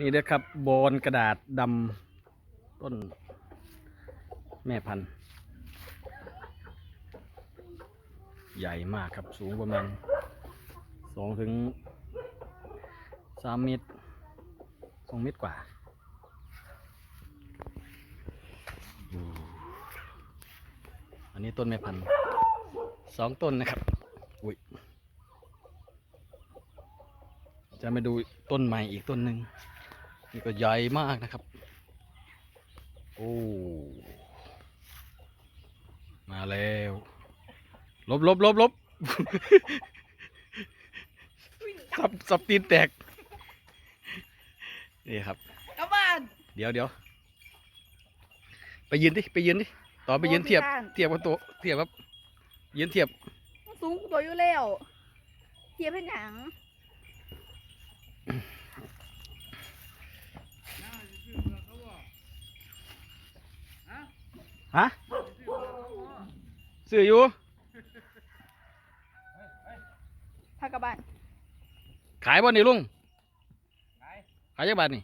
นี่เด้อครับบอนกระดาษดำต้น แม่พันธุ์ ใหญ่มากครับสูงประมาณสองถึงสามเมตรสองเมตรกว่าอันนี้ต้นแม่พันธุ์สองต้นนะครับอุ้ยจะมาดูต้นใหม่อีกต้นหนึ่ง นี่ก็ใหญ่มากนะครับ โอ้ มาแล้วลบลบลบลบสับสับตีนแตก นี่ครับกลับบ้าน เดี๋ยวเดี๋ยวไปยืนดิ ไปยืนดิ ต่อไปยืนเทียบโอ้พี่เทียบกับตัวเทียบครับยืนเทียบมันสูงกว่าตัวอยู่แล้ว เทียบเป็นหยัง ฮะซื้ออยู่พากลับบ้านขายบ่นี่ลุงขายจักบาทนี่